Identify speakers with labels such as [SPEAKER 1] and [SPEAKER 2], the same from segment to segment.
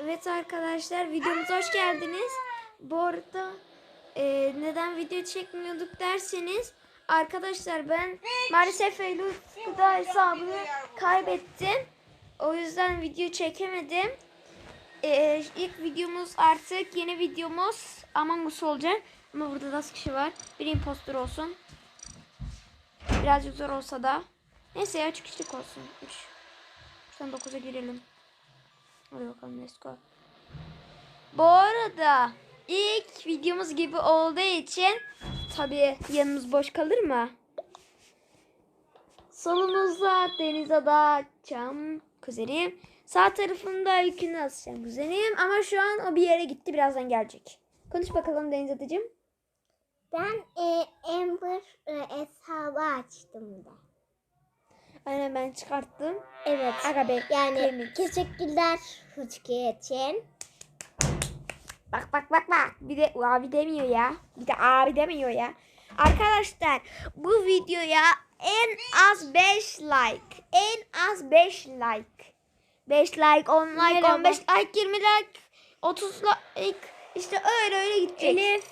[SPEAKER 1] Evet arkadaşlar videomuza hoş geldiniz. Bu arada e, neden video çekmiyorduk derseniz arkadaşlar ben maalesef Eylül gıda hesabını kaybettim. O yüzden video çekemedim. E, ilk videomuz artık yeni videomuz Among Us olacak. Ama burada da az kişi var. Bir impostor olsun. Birazcık zor olsa da. Neyse ya 3 kişilik olsun. 3. Şuradan 9'a girelim. Hadi bakalım let's go. Bu arada ilk videomuz gibi olduğu için tabii yanımız boş kalır mı? Solumuzda Deniz Ada Çam kuzenim. Sağ tarafında yükünü asacağım kuzenim. Ama şu an o bir yere gitti. Birazdan gelecek. Konuş bakalım Deniz Adacığım.
[SPEAKER 2] Ben e, Amber e, hesabı açtım da.
[SPEAKER 1] Ben çıkarttım.
[SPEAKER 2] Evet.
[SPEAKER 1] Aga be.
[SPEAKER 2] Yani
[SPEAKER 1] kemik.
[SPEAKER 2] teşekkürler Hıçkı için.
[SPEAKER 1] Bak bak bak bak. Bir de abi demiyor ya. Bir de abi demiyor ya. Arkadaşlar bu videoya en az 5 like. En az 5 like. 5 like, 10 like,
[SPEAKER 2] Merhaba.
[SPEAKER 1] 15 like, 20 like, 30 like. İşte öyle öyle gidecek.
[SPEAKER 2] Elif,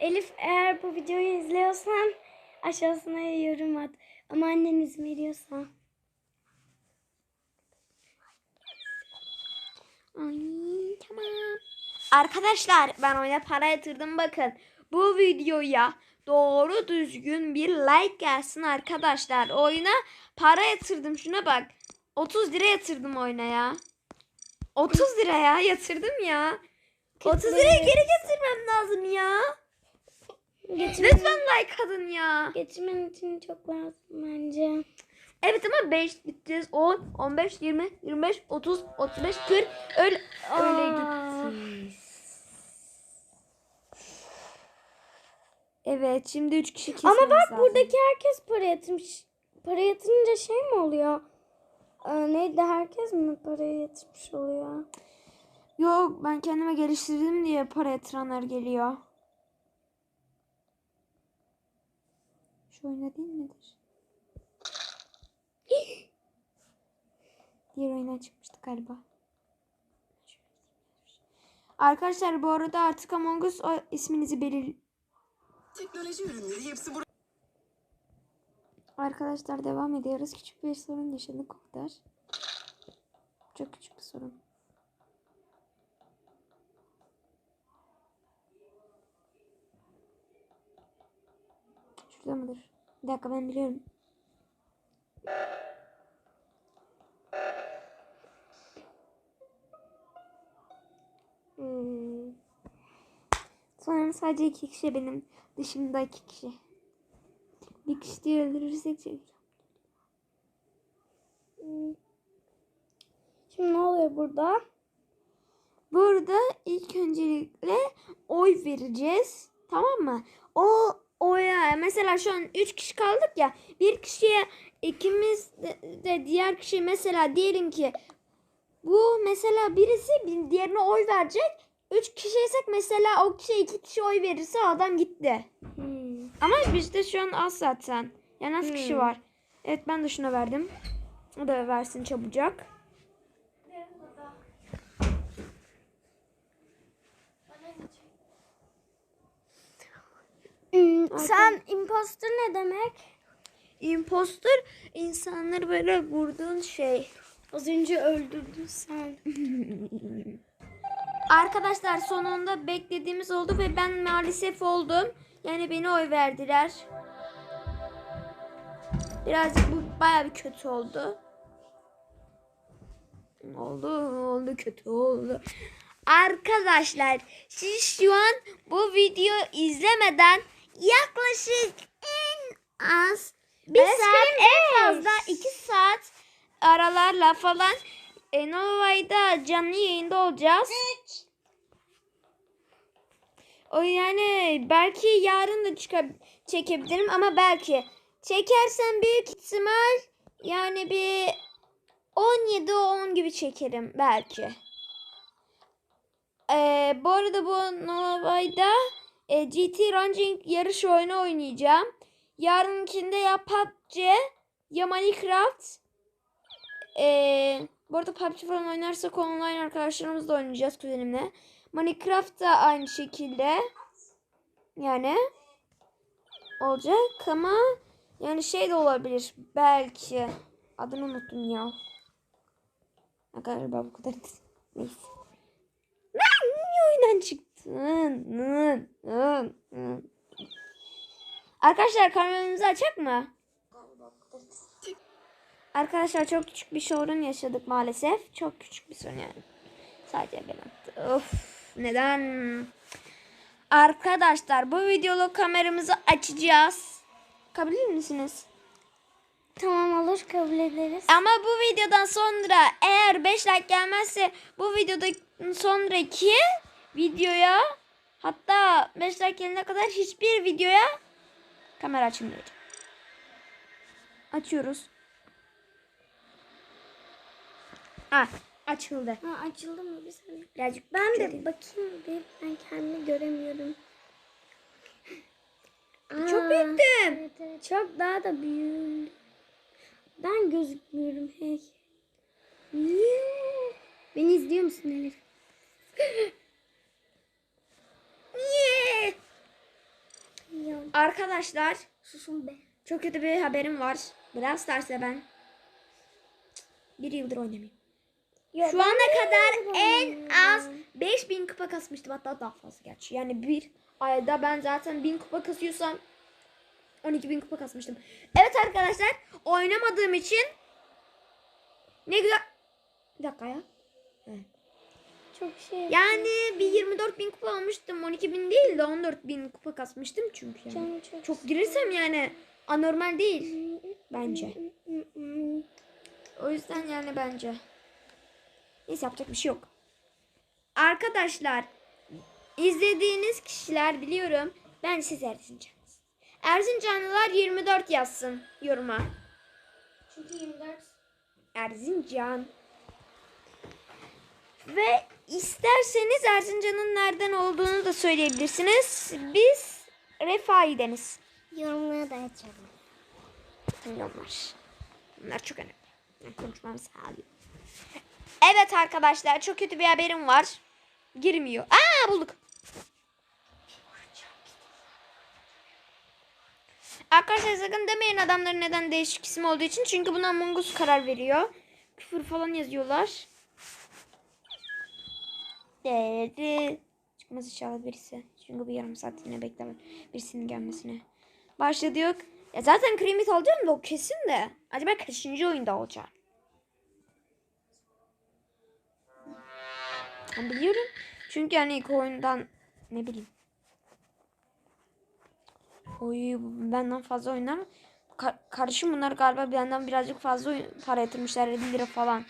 [SPEAKER 2] Elif eğer bu videoyu izliyorsan aşağısına yorum at. Ama annen izin veriyorsa.
[SPEAKER 1] Ay tamam. Arkadaşlar ben oyuna para yatırdım bakın. Bu videoya doğru düzgün bir like gelsin arkadaşlar. Oyuna para yatırdım şuna bak. 30 lira yatırdım oyuna ya. 30 lira ya yatırdım ya. 30 lirayı geri getirmem lazım ya.
[SPEAKER 2] Geçirmen,
[SPEAKER 1] Lütfen like atın ya.
[SPEAKER 2] geçirmen için çok lazım bence.
[SPEAKER 1] Evet ama 5 gideceğiz. 10, 15, 20, 25, 30, 35, 40 öyle öyle
[SPEAKER 2] Aa.
[SPEAKER 1] gideceğiz. Evet şimdi 3 kişi kesmemiz
[SPEAKER 2] Ama bak
[SPEAKER 1] lazım.
[SPEAKER 2] buradaki herkes para yatırmış. Para yatırınca şey mi oluyor? Ee, neydi herkes mi parayı yatırmış oluyor?
[SPEAKER 1] Yok ben kendime geliştirdim diye para yatıranlar geliyor. Şu oyunda değil midir? Diğer oyuna çıkmıştı galiba. Arkadaşlar bu arada artık Among Us o isminizi belir...
[SPEAKER 3] Teknoloji ürünleri hepsi burada.
[SPEAKER 1] Arkadaşlar devam ediyoruz. Küçük bir sorun yaşadık o kadar. Çok küçük bir sorun. Şurada mıdır? Bir dakika ben biliyorum. Hmm. Sanırım sadece iki kişi benim dışımda iki kişi. Bir kişi diye öldürürsek çekeceğim.
[SPEAKER 2] Şimdi ne oluyor burada?
[SPEAKER 1] Burada ilk öncelikle oy vereceğiz. Tamam mı? O oya mesela şu an 3 kişi kaldık ya. Bir kişiye ikimiz de, diğer kişi mesela diyelim ki bu mesela birisi bir diğerine oy verecek. 3 kişiysek mesela o kişi iki kişi oy verirse adam gitti.
[SPEAKER 2] Hmm.
[SPEAKER 1] Ama bizde şu an az zaten. Yani az kişi
[SPEAKER 2] Hmm.
[SPEAKER 1] var. Evet ben de şuna verdim. O da versin çabucak.
[SPEAKER 2] Hmm, sen imposter ne demek?
[SPEAKER 1] Imposter insanları böyle vurduğun şey.
[SPEAKER 2] Az önce öldürdün sen.
[SPEAKER 1] Arkadaşlar sonunda beklediğimiz oldu ve ben maalesef oldum. Yani beni oy verdiler. Birazcık bu baya bir kötü oldu. Oldu, oldu, kötü oldu. Arkadaşlar siz şu an bu video izlemeden yaklaşık en az bir saat en fazla iki saat aralarla falan e, Nova'da canlı yayında olacağız. O yani belki yarın da çıkar çekebilirim ama belki çekersem büyük ihtimal yani bir 17 10 gibi çekerim belki. Ee, bu arada bu Nova'da e, GT Ranging yarış oyunu oynayacağım. Yarınkinde ya PUBG ya Minecraft Ee, bu arada PUBG falan oynarsak online arkadaşlarımızla oynayacağız kuzenimle. Minecraft da aynı şekilde. Yani olacak ama yani şey de olabilir belki. Adını unuttum ya. Galiba bu kadar. Neyse. Niye oyundan çıktın? Arkadaşlar kanalımızı açak mı? Arkadaşlar çok küçük bir sorun yaşadık maalesef. Çok küçük bir sorun yani. Sadece ben attım. Of neden? Arkadaşlar bu videolu kameramızı açacağız. Kabul misiniz?
[SPEAKER 2] Tamam olur kabul ederiz.
[SPEAKER 1] Ama bu videodan sonra eğer 5 like gelmezse bu videodan sonraki videoya hatta 5 like gelene kadar hiçbir videoya kamera açmayacağım. Açıyoruz. Ah açıldı.
[SPEAKER 2] Ha, açıldı mı bir saniye?
[SPEAKER 1] Birazcık
[SPEAKER 2] Ben de bakayım bir. Ben kendimi göremiyorum.
[SPEAKER 1] Çok
[SPEAKER 2] Aa,
[SPEAKER 1] büyüktüm.
[SPEAKER 2] Evet, evet. Çok daha da büyüğüm. Ben gözükmüyorum hey. Beni izliyor musun Elif?
[SPEAKER 1] Niye?
[SPEAKER 2] Ya,
[SPEAKER 1] Arkadaşlar
[SPEAKER 2] susun be.
[SPEAKER 1] çok kötü bir haberim var. Biraz Stars'e ben bir yıldır oynamıyorum.
[SPEAKER 2] Ya
[SPEAKER 1] Şu ana kadar en az 5000 kupa kasmıştım. Hatta daha fazla gerçi. Yani bir ayda ben zaten 1000 kupa kasıyorsam 12.000 kupa kasmıştım. Evet arkadaşlar oynamadığım için ne güzel. Bir dakika ya.
[SPEAKER 2] Çok şey.
[SPEAKER 1] Yani bir 24.000 kupa almıştım. 12.000 değil de 14.000 kupa kasmıştım çünkü. Yani.
[SPEAKER 2] Canım çok.
[SPEAKER 1] Çok girirsem yani anormal değil bence. O yüzden yani bence. Neyse yapacak bir şey yok. Arkadaşlar izlediğiniz kişiler biliyorum. Ben siz Erzincanlısınız. Erzincanlılar 24 yazsın yoruma.
[SPEAKER 2] Çünkü 24.
[SPEAKER 1] Erzincan. Ve isterseniz Erzincan'ın nereden olduğunu da söyleyebilirsiniz. Biz Refahi'deniz.
[SPEAKER 2] Yorumlara da açalım.
[SPEAKER 1] Milyonlar. Bunlar çok önemli. Yani konuşmamı sağlıyor. Evet arkadaşlar çok kötü bir haberim var. Girmiyor. Aa bulduk. Arkadaşlar sakın demeyin adamların neden değişik isim olduğu için. Çünkü buna Among Us karar veriyor. Küfür falan yazıyorlar. Dedi. Çıkmaz inşallah birisi. Çünkü bir yarım saatine beklemem. Birisinin gelmesine. Başladı yok. Ya zaten Kremit alacağım da o kesin de. Acaba kaçıncı oyunda olacak? Ben biliyorum. Çünkü hani ilk oyundan ne bileyim. Oy benden fazla oynar. Ka- karışım bunlar galiba benden birazcık fazla para yatırmışlar 50 lira falan.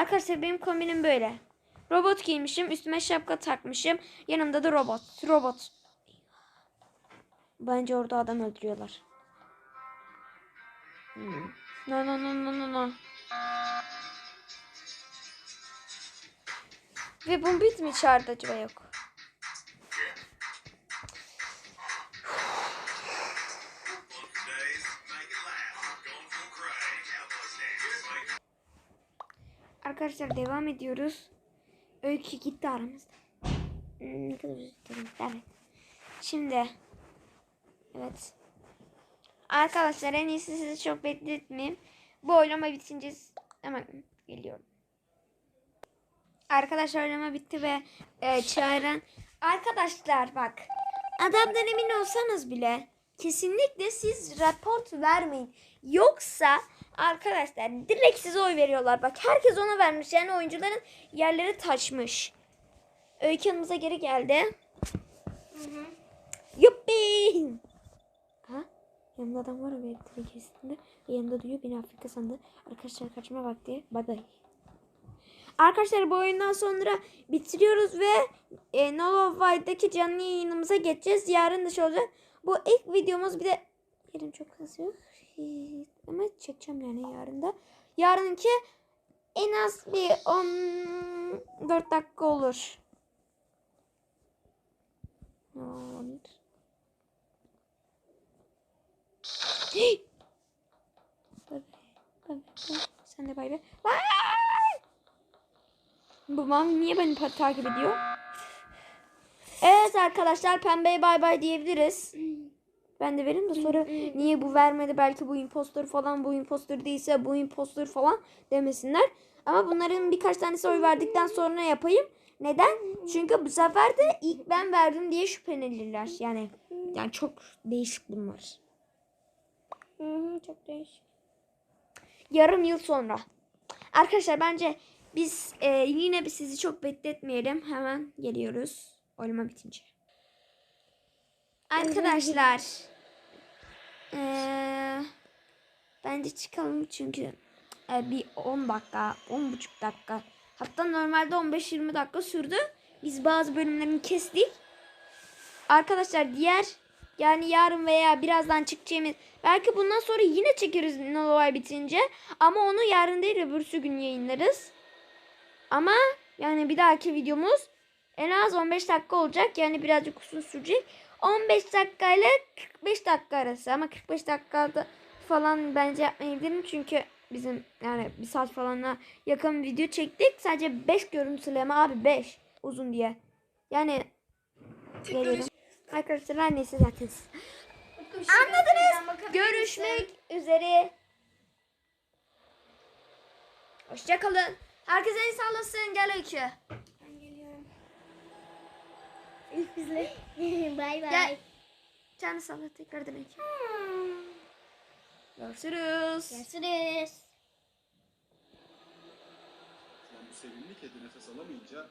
[SPEAKER 1] Arkadaşlar benim kombinim böyle. Robot giymişim, üstüme şapka takmışım. Yanımda da robot. Robot. Bence orada adam öldürüyorlar. Hmm. No no no no no no. Ve Bombit mi çağırdı acaba yok. Arkadaşlar devam ediyoruz. Öykü gitti aramızda. Hmm, Ne kadar üzüldüm. Evet. Şimdi. Evet. Arkadaşlar en iyisi sizi çok bekletmeyeyim. Bu oylama bitince hemen geliyorum. Arkadaşlar oylama bitti ve e, çağıran arkadaşlar bak adamdan emin olsanız bile kesinlikle siz raport vermeyin. Yoksa arkadaşlar direkt size oy veriyorlar. Bak herkes ona vermiş. Yani oyuncuların yerleri taşmış. Öykü yanımıza geri geldi. Yuppi! Ha? Yanımda adam var ve direkt kestiğinde ve yanımda duyuyor beni Afrika sandı. Arkadaşlar kaçma vakti. Bye bye. Arkadaşlar bu oyundan sonra bitiriyoruz ve e, Nolo White'daki canlı yayınımıza geçeceğiz. Yarın da şey olacak. Bu ilk videomuz bir de yerim çok kasıyor. Ama çekeceğim yani yarın da. Yarınki en az bir 14 dakika olur. Sen de bay bay. Lan! Babam niye beni takip ediyor? Evet arkadaşlar pembeye bay bay diyebiliriz. Ben de vereyim de sonra niye bu vermedi belki bu impostor falan bu impostor değilse bu impostor falan demesinler. Ama bunların birkaç tanesi oy verdikten sonra yapayım. Neden? Çünkü bu sefer de ilk ben verdim diye şüphelenirler. Yani yani çok değişik bunlar.
[SPEAKER 2] Hı hı, çok değişik.
[SPEAKER 1] Yarım yıl sonra. Arkadaşlar bence biz e, yine bir sizi çok bekletmeyelim. Hemen geliyoruz. Oylama bitince. Arkadaşlar. E, bence çıkalım çünkü e, bir 10 dakika, 10,5 dakika. Hatta normalde 15-20 dakika sürdü. Biz bazı bölümlerini kestik. Arkadaşlar diğer yani yarın veya birazdan çıkacağımız belki bundan sonra yine çekeriz Nolovay bitince ama onu yarın değil öbürsü gün yayınlarız. Ama yani bir dahaki videomuz en az 15 dakika olacak yani birazcık uzun sürecek. 15 dakika ile 45 dakika arası ama 45 dakikada falan bence yapmayabilirim çünkü bizim yani bir saat falana yakın video çektik. Sadece 5 görüntüleme abi 5 uzun diye. Yani gelelim. Arkadaşlar neyse zaten. Anladınız. Görüşmek üzere. Hoşçakalın. Herkese el sallasın. Gel Öykü.
[SPEAKER 2] İlk bizle. bay bay.
[SPEAKER 1] Gel. Canı salla tekrardan Öykü. Görüşürüz.
[SPEAKER 2] Görüşürüz.
[SPEAKER 4] Lan bu sevimli kedi nefes alamayınca